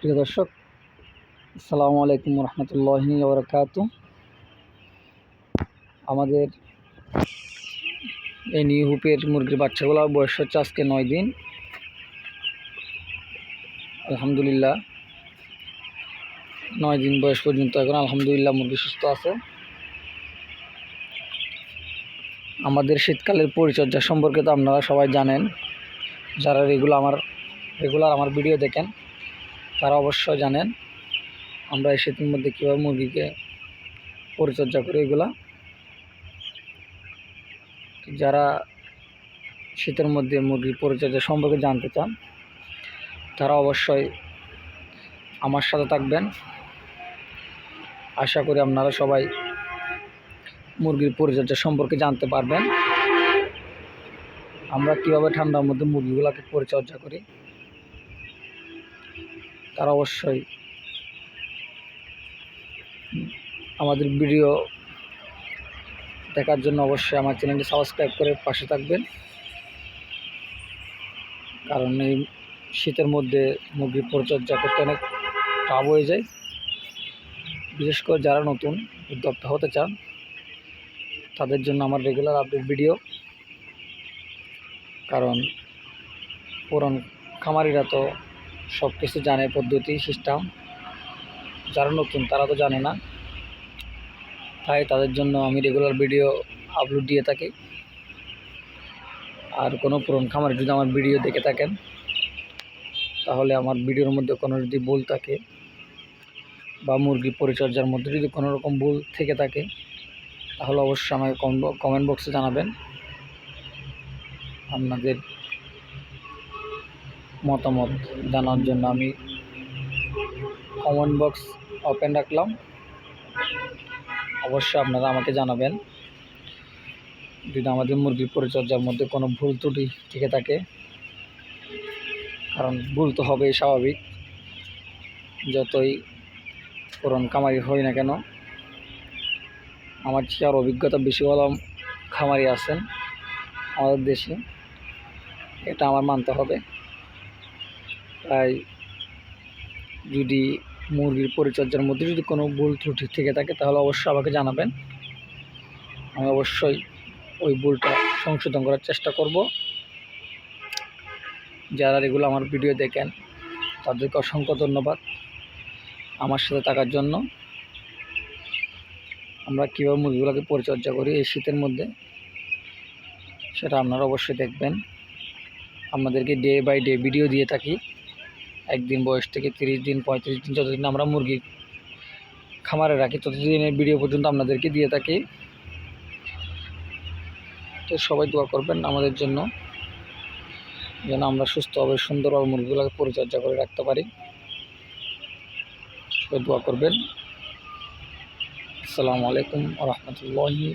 প্রিয় দর্শক, আসসালামু আলাইকুম রহমতুল্লাহি ওবরাকাত আমাদের এই নিউ হুপের মুরগির বাচ্চাগুলো বয়স হচ্ছে আজকে নয় দিন। আলহামদুলিল্লাহ, নয় দিন বয়স পর্যন্ত এখন আলহামদুলিল্লাহ মুরগি সুস্থ আছে। আমাদের শীতকালের পরিচর্যা সম্পর্কে তো আপনারা সবাই জানেন, যারা রেগুলার আমার রেগুলার আমার ভিডিও দেখেন তারা অবশ্যই জানেন আমরা এই শীতের মধ্যে কীভাবে মুরগিকে পরিচর্যা করি এগুলা। যারা শীতের মধ্যে মুরগির পরিচর্যা সম্পর্কে জানতে চান, তারা অবশ্যই আমার সাথে থাকবেন। আশা করি আপনারা সবাই মুরগির পরিচর্যা সম্পর্কে জানতে পারবেন। আমরা কীভাবে ঠান্ডার মধ্যে মুরগিগুলোকে পরিচর্যা করি? তারা অবশ্যই আমাদের ভিডিও দেখার জন্য অবশ্যই আমার চ্যানেলটি সাবস্ক্রাইব করে পাশে থাকবেন। কারণ এই শীতের মধ্যে মুরগির পরিচর্যা করতে অনেক টাফ হয়ে যায়। বিশেষ করে যারা নতুন উদ্যোক্তা হতে চান, তাদের জন্য আমার রেগুলার আপডেট ভিডিও কারণ পুরন খামারিরা তো সব কিছু জানে পদ্ধতি, সিস্টেম। যারা নতুন, তারা তো জানে না। তাই তাদের জন্য আমি রেগুলার ভিডিও আপলোড দিয়ে থাকি। আর কোনো পুরন খামারে যদি আমার ভিডিও দেখে থাকেন, তাহলে আমার ভিডিওর মধ্যে কোনো যদি ভুল থাকে বা মুরগি পরিচর্যার মধ্যে যদি কোনো রকম ভুল থেকে থাকে, তাহলে অবশ্যই আমাকে কমেন্ট বক্সে জানাবেন। আপনাদের মতামত জানার জন্য আমি কমেন্ট বক্স ওপেন রাখলাম। অবশ্যই আপনারা আমাকে জানাবেন। যদি আমাদের মুরগির পরিচর্যার মধ্যে কোনো ভুল ত্রুটি থেকে থাকে, কারণ ভুল তো হবেই স্বাভাবিক, যতই পুরন কামারি হই না কেন, আমার চেয়ে আর অভিজ্ঞতা বেশি হলো খামারি আছেন আমাদের দেশে, এটা আমার মানতে হবে। তাই যদি মুরগির পরিচর্যার মধ্যে যদি কোনো ভুল ত্রুটি থেকে থাকে, তাহলে অবশ্যই আমাকে জানাবেন। আমি অবশ্যই ওই ভুলটা সংশোধন করার চেষ্টা করব। যারা এগুলো আমার ভিডিও দেখেন, তাদেরকে অসংখ্য ধন্যবাদ আমার সাথে থাকার জন্য। আমরা কীভাবে মুরগিগুলোকে পরিচর্যা করি এই শীতের মধ্যে, সেটা আপনারা অবশ্যই দেখবেন। আপনাদেরকে ডে বাই ডে ভিডিও দিয়ে থাকি। একদিন বয়স থেকে তিরিশ দিন, পঁয়ত্রিশ দিন যতদিন আমরা মুরগি খামারে রাখি, ততদিনের ভিডিও পর্যন্ত আপনাদেরকে দিয়ে থাকি। তো সবাই দোয়া করবেন আমাদের জন্য, যেন আমরা সুস্থভাবে সুন্দরভাবে মুরগিগুলোকে পরিচর্যা করে রাখতে পারি। সবাই দোয়া করবেন। আসসালামু আলাইকুম রহমতুল্লাহি